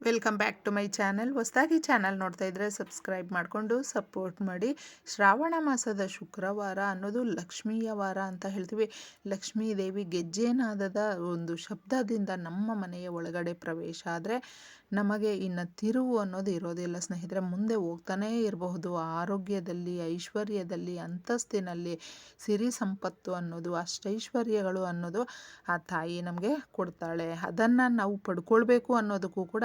Welcome back to my channel. ಹೊಸದಾಗಿ channel ನೋಡ್ತಾ ಇದ್ದರೆ ಸಬ್ಸ್ಕ್ರೈಬ್ ಮಾಡಿಕೊಂಡು ಸಪೋರ್ಟ್ ಮಾಡಿ. ಶ್ರಾವಣ ಮಾಸದ ಶುಕ್ರವಾರ ಅನ್ನೋದು ಲಕ್ಷ್ಮೀಯ ವಾರ ಅಂತ ಹೇಳ್ತೀವಿ. ಲಕ್ಷ್ಮೀ ದೇವಿ ಗೆಜ್ಜೆನಾದದ ಒಂದು ಶಬ್ದದಿಂದ ನಮ್ಮ ಮನೆಯ ಒಳಗಡೆ ಪ್ರವೇಶ ಆದರೆ ನಮಗೆ ಇನ್ನು ತಿರುವು ಅನ್ನೋದು ಇರೋದಿಲ್ಲ. ಸ್ನೇಹಿತರೆ, ಮುಂದೆ ಹೋಗ್ತಾನೇ ಇರಬಹುದು. ಆರೋಗ್ಯದಲ್ಲಿ, ಐಶ್ವರ್ಯದಲ್ಲಿ, ಅಂತಸ್ತಿನಲ್ಲಿ ಸಿರಿ ಸಂಪತ್ತು ಅನ್ನೋದು, ಅಷ್ಟೈಶ್ವರ್ಯಗಳು ಅನ್ನೋದು ಆ ತಾಯಿ ನಮಗೆ ಕೊಡ್ತಾಳೆ. ಅದನ್ನು ನಾವು ಪಡ್ಕೊಳ್ಬೇಕು ಅನ್ನೋದಕ್ಕೂ ಕೂಡ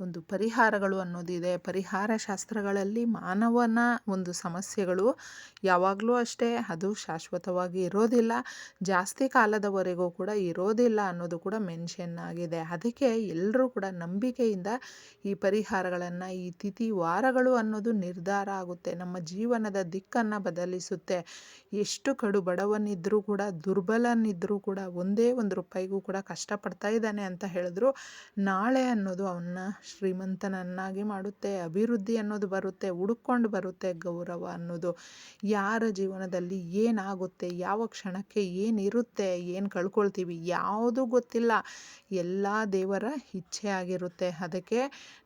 ಒಂದು ಪರಿಹಾರಗಳು ಅನ್ನೋದಿದೆ ಪರಿಹಾರ ಶಾಸ್ತ್ರಗಳಲ್ಲಿ ಮಾನವನ ಒಂದು ಸಮಸ್ಯೆಗಳು ಯಾವಾಗಲೂ ಅಷ್ಟೇ. ಅದು ಶಾಶ್ವತವಾಗಿ ಇರೋದಿಲ್ಲ. ಜಾಸ್ತಿ ಕಾಲದವರೆಗೂ ಕೂಡ ಇರೋದಿಲ್ಲ ಅನ್ನೋದು ಕೂಡ ಮೆನ್ಷನ್ ಆಗಿದೆ. ಅದಕ್ಕೆ ಎಲ್ಲರೂ ಕೂಡ ನಂಬಿಕೆಯಿಂದ ಈ ಪರಿಹಾರಗಳನ್ನು, ಈ ತಿಥಿ ವಾರಗಳು ಅನ್ನೋದು ನಿರ್ಧಾರ ಆಗುತ್ತೆ. ನಮ್ಮ ಜೀವನದ ದಿಕ್ಕನ್ನು ಬದಲಿಸುತ್ತೆ. ಎಷ್ಟು ಕಡು ಬಡವನಿದ್ದರೂ ಕೂಡ ದುರ್ಬಲನಿದ್ದರೂ ಕೂಡ ಒಂದೇ ಒಂದು ರೂಪಾಯಿಗೂ ಕೂಡ ಕಷ್ಟಪಡ್ತಾ ಇದ್ದಾನೆ ಅಂತ ಹೇಳಿದ್ರು ನಾಳೆ ಅನ್ನೋದು ಅವನ್ನ ಶ್ರೀಮಂತನನ್ನಾಗಿ ಮಾಡುತ್ತೆ, ಅಭಿವೃದ್ಧಿ ಅನ್ನೋದು ಬರುತ್ತೆ ಹುಡುಕೊಂಡು ಬರುತ್ತೆ ಗೌರವ ಅನ್ನೋದು. ಯಾರ ಜೀವನದಲ್ಲಿ ಏನಾಗುತ್ತೆ, ಯಾವ ಕ್ಷಣಕ್ಕೆ ಏನಿರುತ್ತೆ, ಏನು ಕಳ್ಕೊಳ್ತೀವಿ ಯಾವುದೂ ಗೊತ್ತಿಲ್ಲ. ಎಲ್ಲ ದೇವರ ಇಚ್ಛೆ ಆಗಿರುತ್ತೆ. ಅದಕ್ಕೆ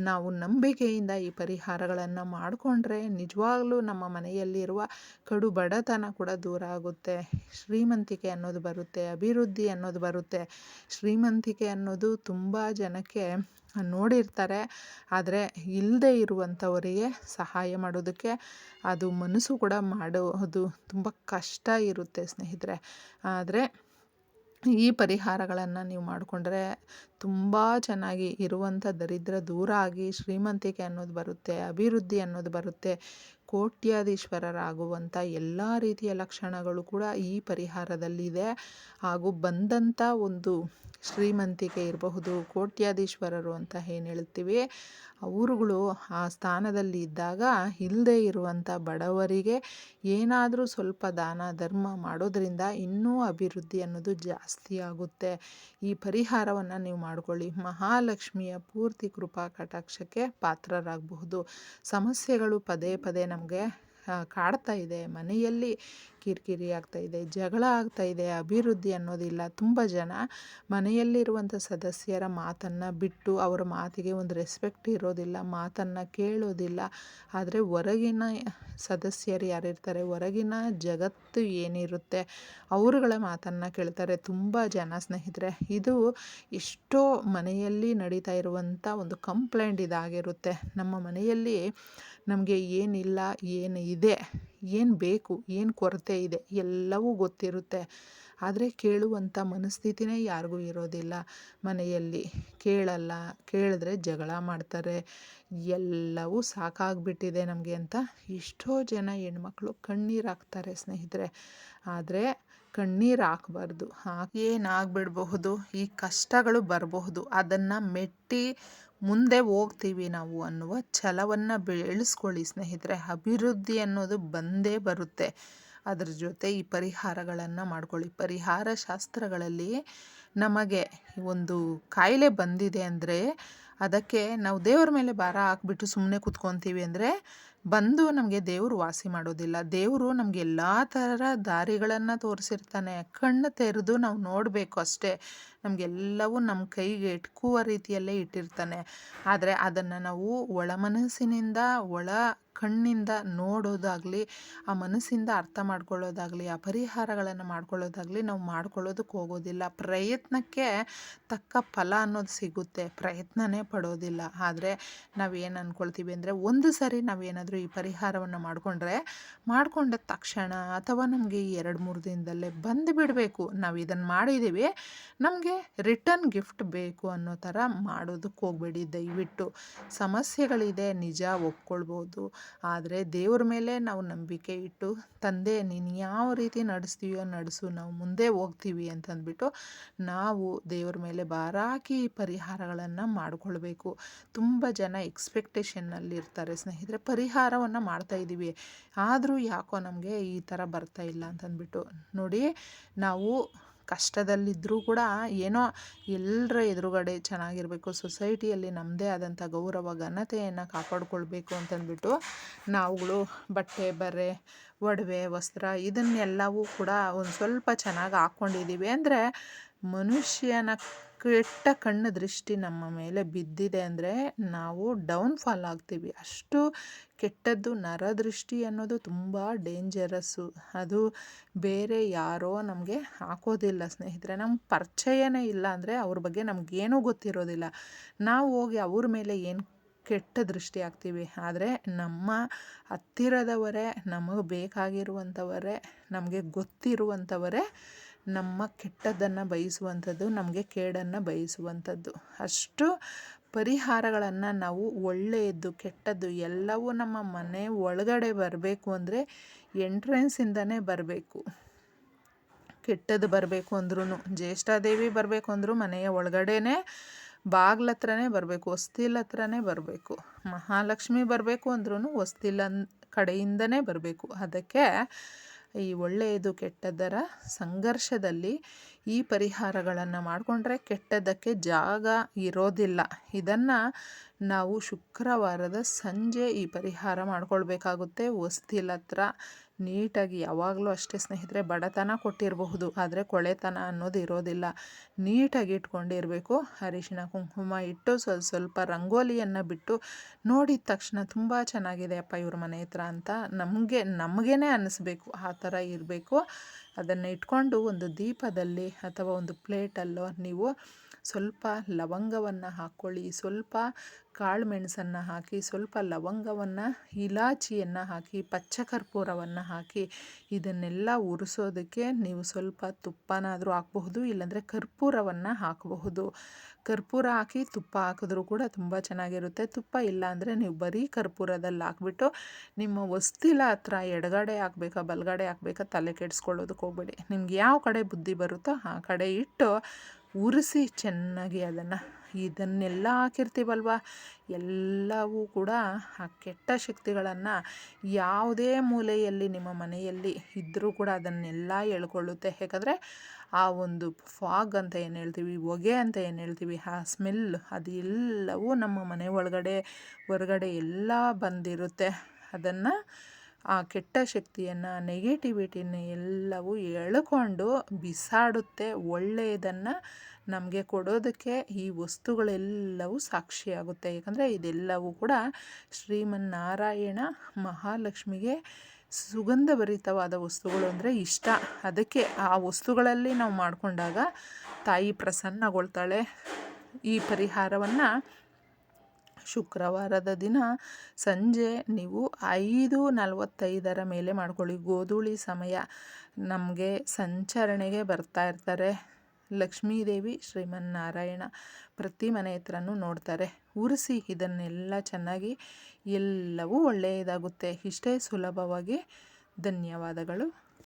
ನಾವು ನಂಬಿಕೆಯಿಂದ ಈ ಪರಿಹಾರಗಳನ್ನು ಮಾಡಿಕೊಂಡ್ರೆ ನಿಜವಾಗ್ಲೂ ನಮ್ಮ ಮನೆಯಲ್ಲಿರುವ ಕಡು ಬಡತನ ಕೂಡ ದೂರ ಆಗುತ್ತೆ. ಶ್ರೀಮಂತಿಕೆ ಅನ್ನೋದು ಬರುತ್ತೆ, ಅಭಿವೃದ್ಧಿ ಅನ್ನೋದು ಬರುತ್ತೆ. ಶ್ರೀಮಂತಿಕೆ ಅನ್ನೋದು ತುಂಬ ಜನಕ್ಕೆ ನೋಡಿರ್ತಾರೆ. ಆದರೆ ಇಲ್ಲದೆ ಇರುವಂಥವರಿಗೆ ಸಹಾಯ ಮಾಡೋದಕ್ಕೆ ಅದು ಮನಸ್ಸು ಕೂಡ ಮಾಡೋದು ತುಂಬ ಕಷ್ಟ ಇರುತ್ತೆ ಸ್ನೇಹಿತರೆ. ಆದರೆ ಈ ಪರಿಹಾರಗಳನ್ನು ನೀವು ಮಾಡಿಕೊಂಡ್ರೆ ತುಂಬ ಚೆನ್ನಾಗಿ ಇರುವಂಥ ದರಿದ್ರ ದೂರ ಆಗಿ ಶ್ರೀಮಂತಿಕೆ ಅನ್ನೋದು ಬರುತ್ತೆ, ಅಭಿವೃದ್ಧಿ ಅನ್ನೋದು ಬರುತ್ತೆ ಕೋಟ್ಯಾಧೀಶ್ವರರಾಗುವಂಥ ಎಲ್ಲ ರೀತಿಯ ಲಕ್ಷಣಗಳು ಕೂಡ ಈ ಪರಿಹಾರದಲ್ಲಿದೆ. ಹಾಗೂ ಬಂದಂಥ ಒಂದು ಶ್ರೀಮಂತಿಕೆ ಇರಬಹುದು, ಕೋಟ್ಯಾಧೀಶ್ವರರು ಅಂತ ಏನು ಹೇಳ್ತೀವಿ, ಅವರುಗಳು ಆ ಸ್ಥಾನದಲ್ಲಿ ಇದ್ದಾಗ ಇಲ್ಲದೆ ಇರುವಂಥ ಬಡವರಿಗೆ ಏನಾದರೂ ಸ್ವಲ್ಪ ದಾನ, ಧರ್ಮ ಮಾಡೋದರಿಂದ ಇನ್ನೂ ಅಭಿವೃದ್ಧಿ ಅನ್ನೋದು ಜಾಸ್ತಿ ಆಗುತ್ತೆ. ಈ ಪರಿಹಾರವನ್ನು ನೀವು ಮಾಡ್ಕೊಳ್ಳಿ. ಮಹಾಲಕ್ಷ್ಮಿಯ ಪೂರ್ತಿ ಕೃಪಾ ಕಟಾಕ್ಷಕ್ಕೆ ಪಾತ್ರರಾಗಬಹುದು. ಸಮಸ್ಯೆಗಳು ಪದೇ ಪದೇ ನಮಗೆ ಕಾಡ್ತಾ ಇದೆ ಮನೆಯಲ್ಲಿ. ಕಿರಿಕಿರಿ ಇದೆ, ಜಗಳ ಆಗ್ತಾ ಇದೆ, ಅಭಿವೃದ್ಧಿ ಅನ್ನೋದಿಲ್ಲ. ತುಂಬ ಜನ ಮನೆಯಲ್ಲಿರುವಂಥ ಸದಸ್ಯರ ಮಾತನ್ನು ಬಿಟ್ಟು ಅವರ ಮಾತಿಗೆ ಒಂದು ರೆಸ್ಪೆಕ್ಟ್ ಇರೋದಿಲ್ಲ, ಮಾತನ್ನು ಕೇಳೋದಿಲ್ಲ. ಆದರೆ ಹೊರಗಿನ ಸದಸ್ಯರು ಯಾರಿರ್ತಾರೆ, ಹೊರಗಿನ ಜಗತ್ತು ಏನಿರುತ್ತೆ, ಅವರುಗಳ ಮಾತನ್ನು ಕೇಳ್ತಾರೆ ತುಂಬ ಜನ ಸ್ನೇಹಿತರೆ. ಇದು ಎಷ್ಟೋ ಮನೆಯಲ್ಲಿ ನಡೀತಾ ಇರುವಂಥ ಒಂದು ಕಂಪ್ಲೇಂಟ್ ಇದಾಗಿರುತ್ತೆ. ನಮ್ಮ ಮನೆಯಲ್ಲಿ ನಮಗೆ ಏನಿಲ್ಲ ಏನು ಇದೆ ಏನು ಬೇಕು, ಏನು ಕೊರತೆ ಇದೆ, ಎಲ್ಲವೂ ಗೊತ್ತಿರುತ್ತೆ. ಆದರೆ ಕೇಳುವಂಥ ಮನಸ್ಥಿತಿನೇ ಯಾರಿಗೂ ಇರೋದಿಲ್ಲ. ಮನೆಯಲ್ಲಿ ಕೇಳಲ್ಲ, ಕೇಳಿದ್ರೆ ಜಗಳ ಮಾಡ್ತಾರೆ. ಎಲ್ಲವೂ ಸಾಕಾಗ್ಬಿಟ್ಟಿದೆ ನಮಗೆ ಅಂತ ಎಷ್ಟೋ ಜನ ಹೆಣ್ಮಕ್ಳು ಕಣ್ಣೀರು ಹಾಕ್ತಾರೆ ಸ್ನೇಹಿತರೆ. ಆದರೆ ಕಣ್ಣೀರು ಹಾಕ್ಬಾರ್ದು. ಏನಾಗ್ಬಿಡಬಹುದು ಈ ಕಷ್ಟಗಳು ಬರಬಹುದು. ಅದನ್ನು ಮೆಟ್ಟಿ ಮುಂದೆ ಹೋಗ್ತೀವಿ ನಾವು ಅನ್ನುವ ಛಲವನ್ನು ಬೆಳೆಸ್ಕೊಳ್ಳಿ ಸ್ನೇಹಿತರೆ. ಅಭಿವೃದ್ಧಿ ಅನ್ನೋದು ಬಂದೇ ಬರುತ್ತೆ. ಅದರ ಜೊತೆ ಈ ಪರಿಹಾರಗಳನ್ನು ಮಾಡ್ಕೊಳ್ಳಿ. ಪರಿಹಾರ ಶಾಸ್ತ್ರಗಳಲ್ಲಿ ನಮಗೆ ಒಂದು ಕಾಯಿಲೆ ಬಂದಿದೆ ಅಂದರೆ ಅದಕ್ಕೆ ನಾವು ದೇವರ ಮೇಲೆ ಭಾರ ಹಾಕ್ಬಿಟ್ಟು ಸುಮ್ಮನೆ ಕೂತ್ಕೊತೀವಿ ಅಂದರೆ ಬಂದು ನಮಗೆ ದೇವರು ವಾಸಿ ಮಾಡೋದಿಲ್ಲ. ದೇವರು ನಮಗೆ ಎಲ್ಲ ಥರ ದಾರಿಗಳನ್ನು ತೋರಿಸಿರ್ತಾನೆ. ಕಣ್ಣು ತೆರೆದು ನಾವು ನೋಡಬೇಕು ಅಷ್ಟೇ. ನಮಗೆಲ್ಲವೂ ನಮ್ಮ ಕೈಗೆ ಇಟ್ಕುವ ರೀತಿಯಲ್ಲೇ ಇಟ್ಟಿರ್ತಾನೆ. ಆದರೆ ಅದನ್ನು ನಾವು ಒಳ ಮನಸ್ಸಿನಿಂದ ಒಳ ಕಣ್ಣಿಂದ ನೋಡೋದಾಗಲಿ, ಆ ಮನಸ್ಸಿಂದ ಅರ್ಥ ಮಾಡ್ಕೊಳ್ಳೋದಾಗಲಿ, ಆ ಪರಿಹಾರಗಳನ್ನು ಮಾಡ್ಕೊಳ್ಳೋದಾಗಲಿ ನಾವು ಮಾಡ್ಕೊಳ್ಳೋದಕ್ಕೆ ಹೋಗೋದಿಲ್ಲ. ಪ್ರಯತ್ನಕ್ಕೆ ತಕ್ಕ ಫಲ ಅನ್ನೋದು ಸಿಗುತ್ತೆ. ಪ್ರಯತ್ನನೇ ಪಡೋದಿಲ್ಲ. ಆದರೆ ನಾವೇನು ಅಂದ್ಕೊಳ್ತೀವಿ ಅಂದರೆ ಒಂದು ಸರಿ ನಾವೇನಾದರೂ ಈ ಪರಿಹಾರವನ್ನು ಮಾಡಿಕೊಂಡ್ರೆ, ಮಾಡಿಕೊಂಡ ತಕ್ಷಣ ಅಥವಾ ನಮಗೆ ಎರಡು ಮೂರು ದಿನದಲ್ಲೇ ಬಂದು ಬಿಡಬೇಕು. ನಾವು ಇದನ್ನು ಮಾಡಿದ್ದೀವಿ ನಮಗೆ ರಿಟರ್ನ್ ಗಿಫ್ಟ್ ಬೇಕು ಅನ್ನೋ ಥರ ಮಾಡೋದಕ್ಕೆ ಹೋಗಬೇಡಿ ದಯವಿಟ್ಟು. ಸಮಸ್ಯೆಗಳಿದೆ, ನಿಜ ಒಪ್ಕೊಳ್ಬೋದು. ಆದರೆ ದೇವ್ರ ಮೇಲೆ ನಾವು ನಂಬಿಕೆ ಇಟ್ಟು, ತಂದೆ, ನೀನು ಯಾವ ರೀತಿ ನಡೆಸ್ತೀವೋ ನಡೆಸು, ನಾವು ಮುಂದೆ ಹೋಗ್ತೀವಿ ಅಂತಂದ್ಬಿಟ್ಟು ನಾವು ದೇವ್ರ ಮೇಲೆ ಬಾರಾಕಿ ಪರಿಹಾರಗಳನ್ನು ಮಾಡಿಕೊಳ್ಬೇಕು. ತುಂಬ ಜನ ಎಕ್ಸ್ಪೆಕ್ಟೇಷನ್ನಲ್ಲಿರ್ತಾರೆ ಸ್ನೇಹಿತರೆ, ಪರಿಹಾರವನ್ನು ಮಾಡ್ತಾ ಇದ್ದೀವಿ ಆದರೂ ಯಾಕೋ ನಮಗೆ ಈ ಥರ ಬರ್ತಾ ಇಲ್ಲ ಅಂತಂದ್ಬಿಟ್ಟು. ನೋಡಿ, ನಾವು ಕಷ್ಟದಲ್ಲಿದ್ದರೂ ಕೂಡ ಏನೋ ಎಲ್ಲರ ಎದುರುಗಡೆ ಚೆನ್ನಾಗಿರಬೇಕು, ಸೊಸೈಟಿಯಲ್ಲಿ ನಮ್ಮದೇ ಆದಂಥ ಗೌರವ, ಘನತೆಯನ್ನು ಕಾಪಾಡಿಕೊಳ್ಬೇಕು ಅಂತಂದ್ಬಿಟ್ಟು ನಾವುಗಳು ಬಟ್ಟೆ, ಬರೆ, ಒಡವೆ, ವಸ್ತ್ರ ಇದನ್ನೆಲ್ಲವೂ ಕೂಡ ಒಂದು ಸ್ವಲ್ಪ ಚೆನ್ನಾಗಿ ಹಾಕ್ಕೊಂಡಿದ್ದೀವಿ ಅಂದರೆ ಮನುಷ್ಯನ ಕೆಟ್ಟ ಕಣ್ಣು ದೃಷ್ಟಿ ನಮ್ಮ ಮೇಲೆ ಬಿದ್ದಿದೆ ಅಂದರೆ ನಾವು ಡೌನ್ಫಾಲ್ ಆಗ್ತೀವಿ. ಅಷ್ಟು ಕೆಟ್ಟದ್ದು ನರದೃಷ್ಟಿ ಅನ್ನೋದು ತುಂಬ ಡೇಂಜರಸ್ಸು ಅದು ಬೇರೆ ಯಾರೋ ನಮಗೆ ಹಾಕೋದಿಲ್ಲ ಸ್ನೇಹಿತರೆ. ನಮ್ಮ ಪರಿಚಯನೇ ಇಲ್ಲ ಅಂದರೆ ಅವ್ರ ಬಗ್ಗೆ ನಮಗೇನೂ ಗೊತ್ತಿರೋದಿಲ್ಲ. ನಾವು ಹೋಗಿ ಅವ್ರ ಮೇಲೆ ಏನು ಕೆಟ್ಟ ದೃಷ್ಟಿ ಆಗ್ತೀವಿ? ಆದರೆ ನಮ್ಮ ಹತ್ತಿರದವರೇ, ನಮಗೆ ಬೇಕಾಗಿರುವಂಥವರೇ ನಮಗೆ ಗೊತ್ತಿರುವಂಥವರೇ ನಮ್ಮ ಕೆಟ್ಟದ್ದನ್ನು ಬಯಸುವಂಥದ್ದು, ನಮಗೆ ಕೇಡನ್ನು ಬಯಸುವಂಥದ್ದು. ಅಷ್ಟು ಪರಿಹಾರಗಳನ್ನು ನಾವು ಒಳ್ಳೆಯದ್ದು, ಕೆಟ್ಟದ್ದು ಎಲ್ಲವೂ ನಮ್ಮ ಮನೆ ಒಳಗಡೆ ಬರಬೇಕು ಅಂದರೆ ಎಂಟ್ರೆನ್ಸಿಂದನೇ ಬರಬೇಕು. ಕೆಟ್ಟದ್ದು ಬರಬೇಕು ಅಂದ್ರೂ ಜ್ಯೇಷ್ಠಾದೇವಿ ಬರಬೇಕು ಅಂದರೂ ಮನೆಯ ಒಳಗಡೆನೇ, ಬಾಗ್ಲ ಹತ್ರನೇ ಬರಬೇಕು ಹೊಸ್ತಿಲ ಹತ್ರನೇ ಬರಬೇಕು. ಮಹಾಲಕ್ಷ್ಮಿ ಬರಬೇಕು ಅಂದ್ರೂ ಹೊಸ್ತಿಲ ಕಡೆಯಿಂದನೇ ಬರಬೇಕು. ಅದಕ್ಕೆ ಈ ಒಳ್ಳೆಯದು ಕೆಟ್ಟದ್ದರ ಸಂಘರ್ಷದಲ್ಲಿ ಈ ಪರಿಹಾರಗಳನ್ನು ಮಾಡಿಕೊಂಡ್ರೆ ಕೆಟ್ಟದ್ದಕ್ಕೆ ಜಾಗ ಇರೋದಿಲ್ಲ. ಇದನ್ನು ನಾವು ಶುಕ್ರವಾರದ ಸಂಜೆ ಈ ಪರಿಹಾರ ಮಾಡಿಕೊಳ್ಬೇಕಾಗುತ್ತೆ. ವಸ್ತಿಲ ಹತ್ರ ನೀಟಾಗಿ ಯಾವಾಗಲೂ ಅಷ್ಟೇ ಸ್ನೇಹಿತರೆ ಬಡತನ ಕೊಟ್ಟಿರಬಹುದು. ಆದರೆ ಕೊಳೆತನ ಅನ್ನೋದು ಇರೋದಿಲ್ಲ. ನೀಟಾಗಿ ಇಟ್ಕೊಂಡಿರಬೇಕು. ಅರಿಶಿನ ಕುಂಕುಮ ಇಟ್ಟು ಸ್ವಲ್ಪ ಸ್ವಲ್ಪ ರಂಗೋಲಿಯನ್ನು ಬಿಟ್ಟು ನೋಡಿದ ತಕ್ಷಣ ತುಂಬ ಚೆನ್ನಾಗಿದೆ ಅಪ್ಪ ಇವ್ರ ಮನೆ ಹತ್ರ ಅಂತ ನಮಗೆ, ನಮಗೇನೆ ಅನ್ನಿಸ್ಬೇಕು ಆ ಥರ ಇರಬೇಕು. ಅದನ್ನು ಇಟ್ಕೊಂಡು ಒಂದು ದೀಪದಲ್ಲಿ ಅಥವಾ ಒಂದು ಪ್ಲೇಟಲ್ಲೋ ನೀವು ಸ್ವಲ್ಪ ಲವಂಗವನ್ನು ಹಾಕ್ಕೊಳ್ಳಿ ಸ್ವಲ್ಪ ಕಾಳು ಮೆಣಸನ್ನು ಹಾಕಿ, ಸ್ವಲ್ಪ ಲವಂಗವನ್ನು, ಇಲಾಚಿಯನ್ನು ಹಾಕಿ ಪಚ್ಚ ಕರ್ಪೂರವನ್ನು ಹಾಕಿ ಇದನ್ನೆಲ್ಲ ಉರಿಸೋದಕ್ಕೆ ನೀವು ಸ್ವಲ್ಪ ತುಪ್ಪನಾದರೂ ಹಾಕಬಹುದು, ಇಲ್ಲಾಂದರೆ ಕರ್ಪೂರವನ್ನು ಹಾಕಬಹುದು. ಕರ್ಪೂರ ಹಾಕಿ ತುಪ್ಪ ಹಾಕಿದ್ರೂ ಕೂಡ ತುಂಬ ಚೆನ್ನಾಗಿರುತ್ತೆ. ತುಪ್ಪ ಇಲ್ಲ ಅಂದರೆ ನೀವು ಬರೀ ಕರ್ಪೂರದಲ್ಲಿ ಹಾಕ್ಬಿಟ್ಟು ನಿಮ್ಮ ವಸ್ತಿಲ ಹತ್ರ ಎಡಗಡೆ ಹಾಕ್ಬೇಕಾ, ಬಲಗಡೆ ಹಾಕ್ಬೇಕಾ, ತಲೆ ಕೆಡಿಸ್ಕೊಳ್ಳೋದಕ್ಕೆ ಹೋಗ್ಬೇಡಿ. ನಿಮ್ಗೆ ಯಾವ ಕಡೆ ಬುದ್ಧಿ ಬರುತ್ತೋ ಆ ಕಡೆ ಇಟ್ಟು ಉರಿಸಿ ಚೆನ್ನಾಗಿ ಅದನ್ನು ಇದನ್ನೆಲ್ಲ ಹಾಕಿರ್ತೀವಲ್ವ? ಎಲ್ಲವೂ ಕೂಡ ಆ ಕೆಟ್ಟ ಶಕ್ತಿಗಳನ್ನು ಯಾವುದೇ ಮೂಲೆಯಲ್ಲಿ, ನಿಮ್ಮ ಮನೆಯಲ್ಲಿ ಇದ್ದರೂ ಕೂಡ ಅದನ್ನೆಲ್ಲ ಎಳ್ಕೊಳ್ಳುತ್ತೆ. ಯಾಕಂದರೆ ಆ ಒಂದು ಫಾಗ್ ಅಂತ ಏನು ಹೇಳ್ತೀವಿ ಹೊಗೆ ಅಂತ ಏನು ಹೇಳ್ತೀವಿ, ಆ ಸ್ಮೆಲ್ ಅದೆಲ್ಲವೂ ನಮ್ಮ ಮನೆ ಒಳಗಡೆ, ಹೊರಗಡೆ ಎಲ್ಲ ಬಂದಿರುತ್ತೆ. ಅದನ್ನು ಆ ಕೆಟ್ಟ ಶಕ್ತಿಯನ್ನು ನೆಗೆಟಿವಿಟಿನ ಎಲ್ಲವೂ ಎಳ್ಕೊಂಡು ಬಿಸಾಡುತ್ತೆ, ಒಳ್ಳೆಯದನ್ನು ನಮಗೆ ಕೊಡೋದಕ್ಕೆ ಈ ವಸ್ತುಗಳೆಲ್ಲವೂ ಸಾಕ್ಷಿಯಾಗುತ್ತೆ. ಯಾಕಂದರೆ ಇದೆಲ್ಲವೂ ಕೂಡ ಶ್ರೀಮನ್ನಾರಾಯಣ ಮಹಾಲಕ್ಷ್ಮಿಗೆ ಸುಗಂಧಭರಿತವಾದ ವಸ್ತುಗಳು ಅಂದರೆ ಇಷ್ಟ. ಅದಕ್ಕೆ ಆ ವಸ್ತುಗಳಲ್ಲಿ ನಾವು ಮಾಡಿಕೊಂಡಾಗ ತಾಯಿ ಪ್ರಸನ್ನಗೊಳ್ತಾಳೆ. ಈ ಪರಿಹಾರವನ್ನು ಶುಕ್ರವಾರದ ದಿನ ಸಂಜೆ ನೀವು ಐದು ನಲವತ್ತೈದರ ಮೇಲೆ ಮಾಡ್ಕೊಳ್ಳಿ. ಗೋಧೂಳಿ ಸಮಯ ನಮಗೆ ಸಂಚರಣೆಗೆ ಬರ್ತಾ ಇರ್ತಾರೆ. ಲಕ್ಷ್ಮೀದೇವಿ ಶ್ರೀಮನ್ನಾರಾಯಣ ಪ್ರತಿ ಮನೆ ಹತ್ರನೂ ನೋಡ್ತಾರೆ. ಉರಿಸಿ ಇದನ್ನೆಲ್ಲ ಚೆನ್ನಾಗಿ ಎಲ್ಲವೂ ಒಳ್ಳೆಯದಾಗುತ್ತೆ. ಇಷ್ಟೇ ಸುಲಭವಾಗಿ ಧನ್ಯವಾದಗಳು.